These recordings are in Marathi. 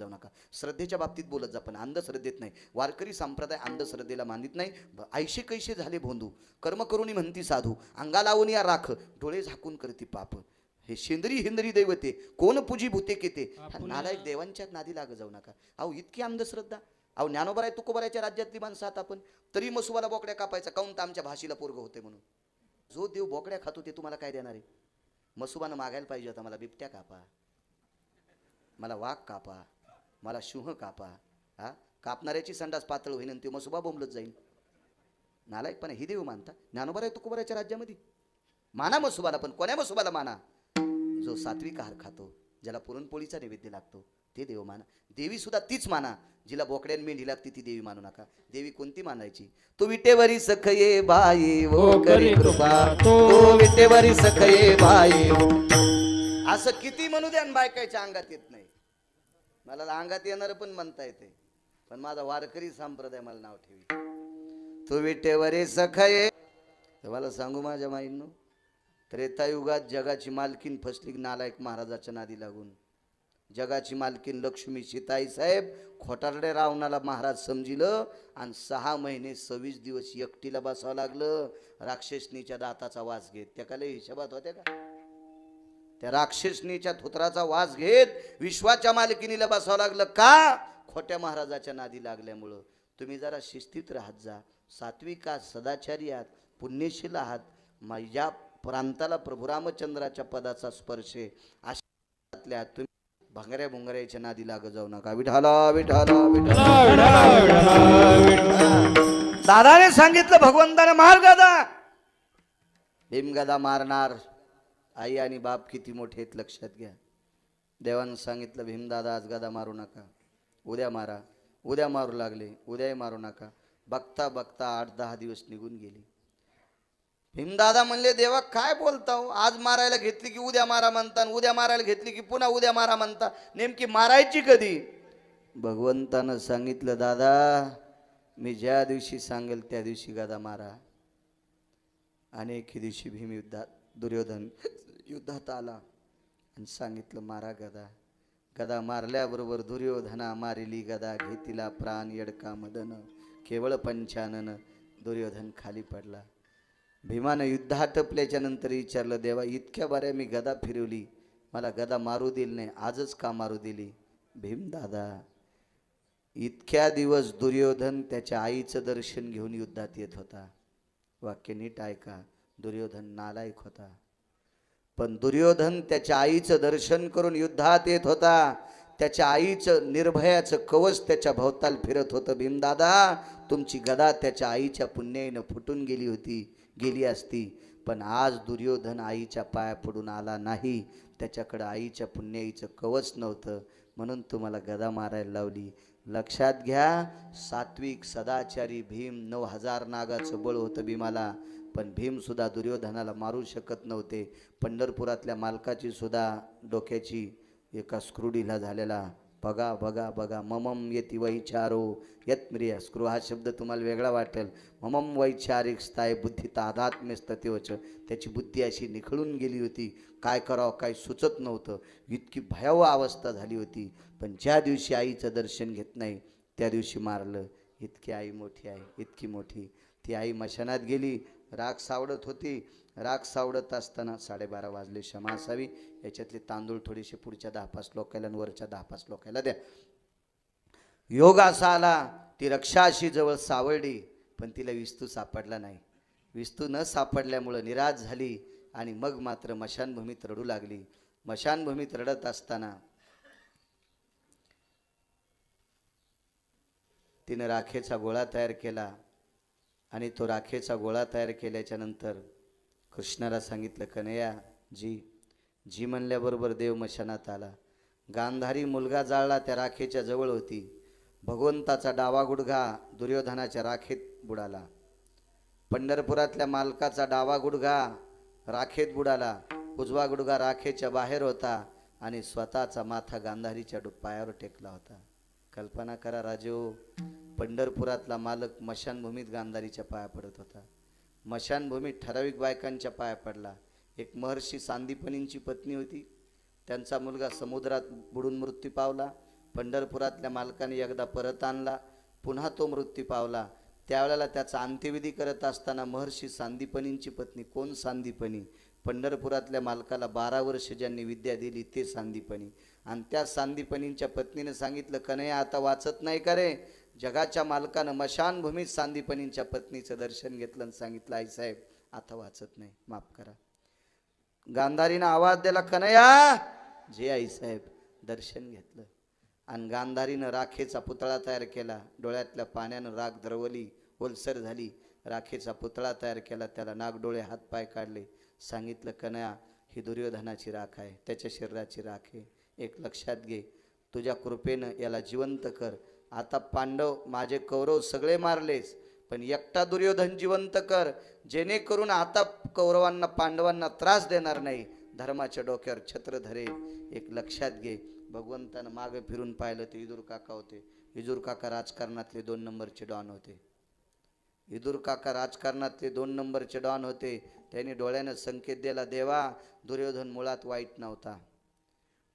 जाऊ नका. श्रद्धेच्या बाबतीत बोलत जा पण अंधश्रद्धेत नाही. वारकरी संप्रदाय अंधश्रद्धेला मानित नाही. ऐशे कैसे झाले भोंदू? कर्म करुणी म्हणती साधू अंगा लावून या राख डोळे झाकून करती पाप. हे शेंद्री हिंद्री दैवते कोण पूजी भूते केते? नालायक देवांच्या नादी लाग जाऊ नका. अहो इतकी अंधश्रद्धा. अहो ज्ञानोबराय तुकोबरायच्या राज्यातली माणसं आहात आपण. तरी मसुबाला बोकड्या कापायचा काऊन तर आमच्या भाषेला पोरग होते म्हणून? जो देव बोकड्या खातो ते तुम्हाला काय देणार आहे? मसुबानं मागायला पाहिजे होता मला बिबट्या कापा. मला वाघ कापा. मला शुह कापा हा? कापणाऱ्याची संडास पातळ होईन आणि ते मसुबा बोंबलत जाईल नालायकपणे ही देव मानता. ज्ञानोबराय तुकोबरायच्या राज्यामध्ये. माना मसुबाला पण कोण्या मसुबाला माना? जो सात्विक आहार खातो ज्याला पुरणपोळीचा नैवेद्य लागतो ते देव माना. देवी सुद्धा तीच माना जिला बोकड्यान मेंढी लागते ती देवी मानू नका. देवी कोणती मानायची? तो विटेवरी सखये बाई वो करी कृपा तो विटेवरी सखये बाई असं किती म्हणू द्या आणि बायकाच्या अंगात येत नाही. मला अंगात येणार पण म्हणता येते. पण माझा वारकरी संप्रदाय मला नाव ठेवी. तू विटेवरी सखये. मला सांगू माझ्या माईंनो त्रेतायुगात जगाची मालकीन फसली नालायक महाराजाच्या नादी लागून. जगाची मालकीन लक्ष्मी सीताई साहेब खोटारडे रावणाला महाराज समजिलं आणि सहा महिने सव्वीस दिवस एकटीला बसावं लागलं. राक्षसनीच्या दाताचा वास घेत. त्या का लय हिशोबात होत्या का? त्या राक्षसनीच्या धोत्राचा वास घेत विश्वाच्या मालकिनीला बसावं लागलं. का? खोट्या महाराजाच्या नादी लागल्यामुळं. तुम्ही जरा शिस्तीत राहत जा. सात्विक आहात सदाचारी आहात पुण्यशील आहात. माझ्या प्रांताला प्रभू रामचंद्राच्या पदाचा स्पर्श आहे. तुम्ही भंगऱ्या भुंगऱ्याच्या नादी लागत जाऊ नका. विठाला विठाला विठाला दादाने सांगितलं भगवंताने मार गदा भीमगदा मारणार. आई आणि बाप किती मोठे आहेत लक्षात घ्या. देवानं सांगितलं भीमदादा आज गदा मारू नका. उद्या मारा. उद्या मारू लागले. उद्याही मारू नका. बघता बघता आठ दहा दिवस निघून गेली. भीमदादा म्हणले देवा काय बोलता हो? आज मारायला घेतली की उद्या मारा म्हणता आणि उद्या मारायला घेतली की पुन्हा उद्या मारा म्हणता. नेमकी मारायची कधी? भगवंतानं सांगितलं दादा मी ज्या दिवशी सांगेल त्या दिवशी गदा मारा अनेक दिवशी भीम युद्धात दुर्योधन युद्धात आला आणि सांगितलं मारा गदा. गदा मारल्याबरोबर दुर्योधना मारिली गदा घेतिला प्राण येडका मदन केवळ पंचानन. दुर्योधन खाली पडला. भीमानं युद्ध आटपल्याच्या नंतर विचारलं देवा इतक्या बऱ्या मी गदा फिरवली. मला गदा मारू दिली नाही आजच का मारू दिली? भीमदादा इतक्या दिवस दुर्योधन त्याच्या आईचं दर्शन घेऊन युद्धात येत होता. वाक्य नीट ऐका. दुर्योधन नालायक होता. पण दुर्योधन त्याच्या आईचं दर्शन करून युद्धात येत होता. त्याच्या आईचं निर्भयाचं कवच त्याच्या भोवताल फिरत होतं. भीमदादा तुमची गदा त्याच्या आईच्या पुण्याईनं फुटून गेली होती गेली असती. पण आज दुर्योधन आईच्या पाया पडून आला नाही. त्याच्याकडं आईच्या पुण्याईचं कवच नव्हतं. म्हणून तुम्हाला गदा मारायला लावली. लक्षात घ्या सात्विक सदाचारी भीम नऊ हजार नागाचं बळ होतं भीमाला. पण भीमसुद्धा दुर्योधनाला मारू शकत नव्हते. पंढरपुरातल्या मालकाची सुद्धा डोक्याची एका स्क्रुडीला झालेला बघा बघा बघा ममम येती वैचारो यत्म्रिय स्क्रू हा शब्द तुम्हाला वेगळा वाटेल. ममम वैचारिक स्थाय बुद्धी तादात्म्य स्ततेवच त्याची बुद्धी अशी निखळून गेली होती. काय करावं काय सुचत नव्हतं. इतकी भयावह अवस्था झाली होती. पण ज्या दिवशी आईचं दर्शन घेत नाही त्या दिवशी मारलं. इतकी आई मोठी आहे इतकी मोठी. ती आई मशानात गेली राग सावडत होती. राग सावडत असताना साडेबारा वाजले क्षमा असावी. याच्यातले तांदूळ थोडेसे पुढच्या दहा पाच लोकायला आणि वरच्या दहा पाच लोकायला द्या. योग असा आला ती रक्षा अशी जवळ सावळली पण तिला विस्तू सापडला नाही. विस्तू न सापडल्यामुळं निराश झाली आणि मग मात्र मशानभूमीत रडू लागली. मशानभूमीत रडत असताना तिनं राखेचा गोळा तयार केला आणि तो राखेचा गोळा तयार केल्याच्यानंतर कृष्णाला सांगितलं कन्हैया जी जी म्हणल्याबरोबर देव मशानात आला. गांधारी मुलगा जाळला त्या राखेच्या जवळ होती. भगवंताचा डावा गुडघा दुर्योधनाच्या राखेत बुडाला. पंढरपुरातल्या मालकाचा डावा गुडघा राखेत बुडाला. उजवा गुडघा राखेच्या बाहेर होता आणि स्वतःचा माथा गांधारीच्या पायावर टेकला होता. कल्पना करा राजो. पंढरपुरातला मालक मशानभूमीत गांधारीच्या पाया पडत होता. मशानभूमीत ठराविक बायकांच्या पाया पडला. एक महर्षी सांदीपनींची पत्नी होती. त्यांचा मुलगा समुद्रात बुडून मृत्यू पावला. पंढरपुरातल्या मालकाने एकदा परत आणला. पुन्हा तो मृत्यू पावला. त्यावेळेला त्याचा अंत्यविधी करत असताना महर्षी सांदीपनींची पत्नी कोण सांदीपनी? पंढरपुरातल्या मालकाला बारा वर्ष ज्यांनी विद्या दिली ते सांदीपणी. आणि त्या सांदीपणींच्या पत्नीनं सांगितलं कन्हैया आता वाचत नाही का रे? जगाच्या मालकानं मशानभूमीत सांदीपणींच्या पत्नीचं दर्शन घेतलं आणि सांगितलं आई साहेब आता वाचत नाही माफ करा. गांधारीनं आवाज दिला कन्हैया जे आई साहेब दर्शन घेतलं. आणि गांधारीनं राखेचा पुतळा तयार केला डोळ्यातल्या पाण्यानं राख द्रवली ओलसर झाली. राखेचा पुतळा तयार केला त्याला नागडोळे हातपाय काढले. सांगितलं कन्या ही दुर्योधनाची राख आहे त्याच्या शरीराची राख आहे. एक लक्षात घे तुझ्या कृपेनं याला जिवंत कर. आता पांडव माझे कौरव सगळे मारलेस पण एकटा दुर्योधन जिवंत कर. जेणेकरून आता कौरवांना पांडवांना त्रास देणार नाही. धर्माच्या डोक्यावर छत्र धरे. एक लक्षात घे भगवंतानं मागे फिरून पाहिलं ते इदूर काका होते. इजूर काका राजकारणातले दोन नंबरचे डॉन होते. इदूर काका राजकारणातले दोन नंबरचे डॉन होते. त्यांनी डोळ्यानं संकेत दिला देवा दुर्योधन मुळात वाईट नव्हता.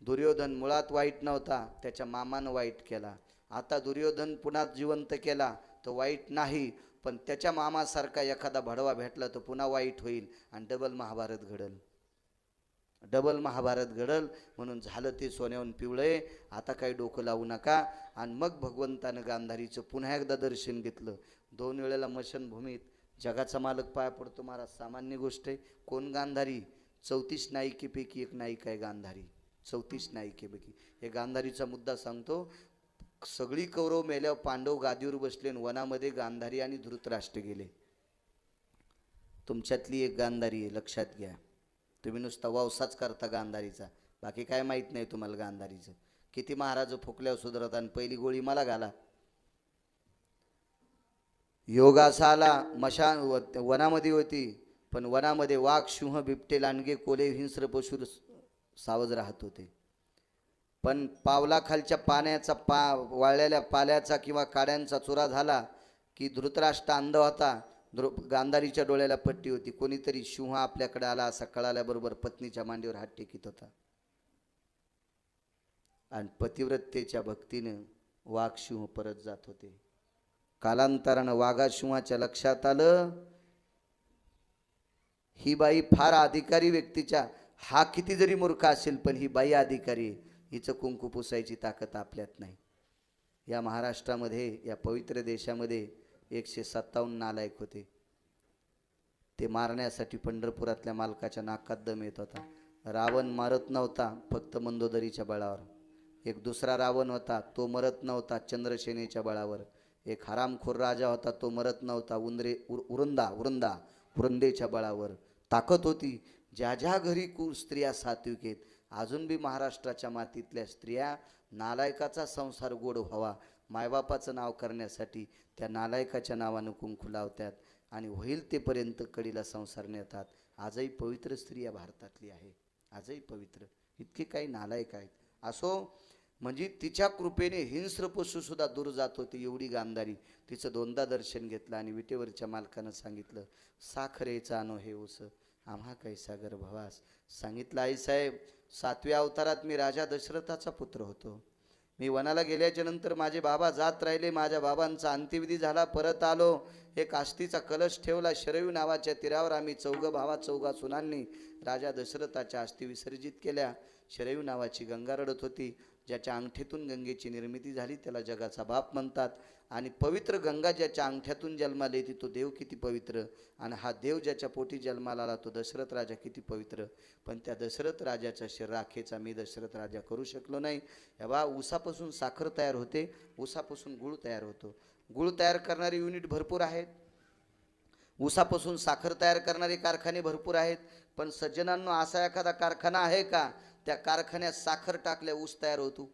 दुर्योधन मुळात वाईट नव्हता. त्याच्या मामानं वाईट केला. आता दुर्योधन पुन्हा जिवंत केला तो वाईट नाही पण त्याच्या मामासारखा एखादा भडवा भेटला तर पुन्हा वाईट होईल आणि डबल महाभारत घडल. डबल महाभारत घडल म्हणून झालं ते सोन्याहून पिवळे. आता काही डोकं लावू नका. आणि मग भगवंतानं गांधारीचं पुन्हा एकदा दर्शन घेतलं. दोन वेळेला मशनभूमीत जगाचा मालक पाया पडतो महाराज. सामान्य गोष्ट आहे कोण गांधारी? चौतीस नायिकेपैकी एक नायिका आहे गांधारी. चौतीस नायिकेपैकी हे गांधारीचा मुद्दा सांगतो सगळी कौरव मेल्यावर पांडव गादीवर बसले आणि वनामध्ये गांधारी आणि धृतराष्ट्र गेले. तुमच्यातली एक गांधारी आहे लक्षात घ्या. तुम्ही नुसता वावसाच करता गांधारीचा. बाकी काय माहीत नाही तुम्हाला गांधारीचं. किती महाराज फुकल्यावर सुधरत आणि पहिली गोळी मला घाला. योगासाला मशान व- वनामध्ये होती पण वनामध्ये वाघ सिंह बिबटे लांडगे कोले हिंस्र पशु सावज राहत होते. पण पावलाखालच्या पाण्याचा पा वाळलेल्या पाल्याचा किंवा काड्यांचा चुरा झाला की धृतराष्ट्र अंध होता ध्रु गांधारीच्या डोळ्याला पट्टी होती. कोणीतरी सिंह आपल्याकडे आला असा कळाल्याबरोबर पत्नीच्या मांडीवर हात टेकीत होता. आणि पतिव्रतेच्या भक्तीनं वाघ सिंह परत जात होते. कालांतरानं वाघाशिंहाच्या लक्षात आलं. ही बाई फार अधिकारी व्यक्तीच्या हा किती जरी मूर्ख असेल पण ही बाई अधिकारी हिचं कुंकू पुसायची ताकद आपल्यात नाही. या महाराष्ट्रामध्ये या पवित्र देशामध्ये एकशे सत्तावन्न नालायक होते. ते मारण्यासाठी पंढरपुरातल्या मालकाच्या नाकात दम येत होता. रावण मारत नव्हता फक्त मंदोदरीच्या बळावर. एक दुसरा रावण होता तो मरत नव्हता चंद्रसेनेच्या बळावर. एक हरामखोर राजा होता तो मरत नव्हता. उंदरे उर उरंदा उरंदा उरंदेच्या बळावर ताकद होती. ज्या ज्या घरी कु स्त्रिया सात्विक आहेत अजून बी महाराष्ट्राच्या मातीतल्या स्त्रिया नालायकाचा संसार गोड व्हावा मायबापाचं नाव करण्यासाठी त्या नालायकाच्या नावानं कुंकू लावतात आणि होईल तेपर्यंत कडीला संसार नेतात. आजही पवित्र स्त्रिया भारतातली आहे. आजही पवित्र. इतके काही नालायक आहेत. असो म्हणजे तिच्या कृपेने हिंस्र पशुसुद्धा दूर जात होती एवढी गांधारी. तिचं दोनदा दर्शन घेतलं आणि विटेवरच्या मालकानं सांगितलं साखरेचा अनो हे उस आम्हा काही सागर सांगितलं आईसाहेब सातव्या अवतारात मी राजा दशरथाचा पुत्र होतो. मी वनाला गेल्याच्यानंतर माझे बाबा जात राहिले माझ्या बाबांचा अंत्यविधी झाला परत आलो. एक आस्तीचा कलश ठेवला शरयू नावाच्या तीरावर आम्ही चौघ भावा चौघा सुनांनी राजा दशरथाच्या आस्ती विसर्जित केल्या. शरयू नावाची गंगा रडत होती. ज्याच्या अंगठीतून गंगेची निर्मिती झाली त्याला जगाचा बाप म्हणतात. आणि पवित्र गंगा ज्याच्या अंगठ्यातून जन्माला येते तो देव किती पवित्र. आणि हा देव ज्याच्या पोटी जन्माला आला तो दशरथ राजा किती पवित्र. पण त्या दशरथ राजाच्या श राखेचा मी दशरथ राजा करू शकलो नाही. बा ऊसापासून साखर तयार होते ऊसापासून गुळ तयार होतो. गुळ तयार करणारे युनिट भरपूर आहेत. ऊसापासून साखर तयार करणारे कारखाने भरपूर आहेत. पण सज्जनांनो असा एखादा कारखाना आहे का? त्या कारखान्यात साखर टाकल्या ऊस तयार होतो.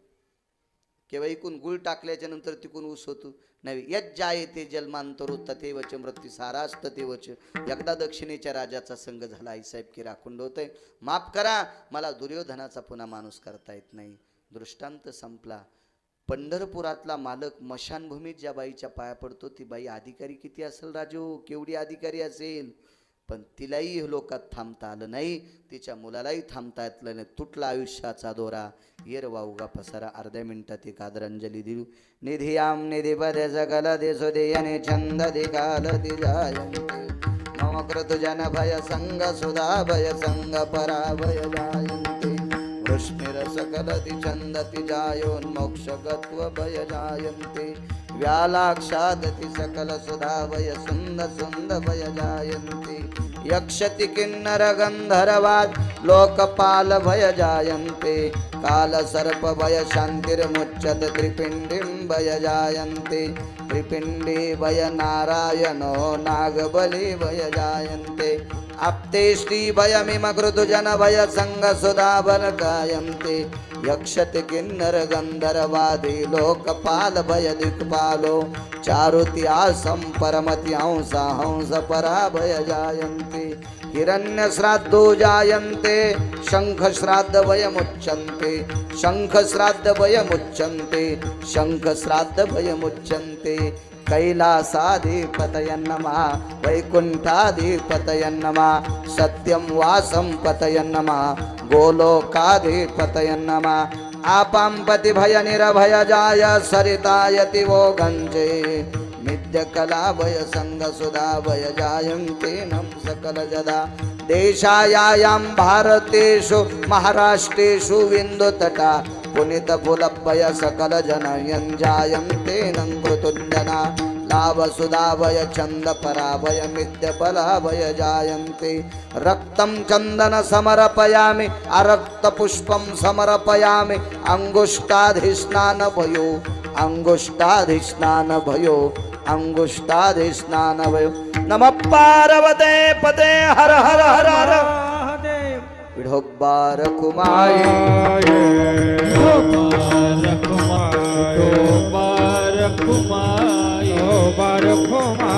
किंवा इकून गुळ टाकल्याच्या नंतर तिकून ऊस होतो. नाही यज्जा जाये ते जन्मांतरो तथेवच मृत्यू ते वच एकदा दक्षिणेच्या राजाचा संघ झाला आईसाहेब की राखुंड होतंय. माफ करा मला दुर्योधनाचा पुन्हा माणूस करता येत नाही. दृष्टांत संपला. पंढरपुरातला मालक मशानभूमीत ज्या बाईच्या पाया पडतो ती बाई अधिकारी किती असेल राजू? केवढी अधिकारी असेल? पण तिलाही लोकात थांबता आलं नाही. तिच्या मुलालाही थांबता येतलं नाही. तुटला आयुष्याचा दोरा. येर वाऊगा पसारा. अर्ध्या मिनिटात एक आदरांजली दिली निधियाम निधी पदे सकल देसो देयने छंद दिकाल दिजायन्ते मम कृत जन भय संग सुधा भय संग पराभय भय वृष्णिर सकलति छन्दति जायोन्मोक्षगत्व भय जायन्ते व्यालाक्षादति सकल सुधा भय यक्षति किन्नर गन्धर्वात् लोकपाल जायन्ते। काल शान्तिर्मुच्यत त्रिपिण्डिं भय त्रिपिंडी त्रिपिण्डी भय नारायणो नागबली भय जायन्ते आप्तेष्टी भयमिम कृतुजन भय संग सुधा गायन्ते। यक्षति किन्नर गन्धर्वादि लोकपाल भय दिक्पालो। चारुत्यासं परमति हंस हंस पराभय जायन्ते। हिरण्यश्राद्धो जायन्ते शङ्खश्राद्ध वयमुच्यन्ते शङ्खश्राद्ध वयमुच्यन्ते शङ्खश्राद्ध वयमुच्यन्ते कैलासाधिपतय सत्यं वासं पतयन्नमा गोलोकाधिपतयन्नमा आपां पतिभयनिरभयजाय सरितायति वो गञ्जे। नित्यकलाभय सङ्गसुधाभय जायन्ते नम सकल जदा। देशायां भारतेषु महाराष्ट्रेषु विन्दुतटा पुनितफुलभय सकल जनयञ्जायन्ते नं कृतुञ्जना। लाभसुधाभय छन्दपराभय मिथ्यबलाभय जायन्ते रक्तं चन्दन समर्पयामि अरक्तपुष्पं समर्पयामि। अङ्गुष्ठाधिष्णानभयो अङ्गुष्ठाधिष्णानभयो अङ्गुष्ठाधिष्णानभयो नमः पार्वते पते हर हर हर हर। विढोब्बार कुमार बार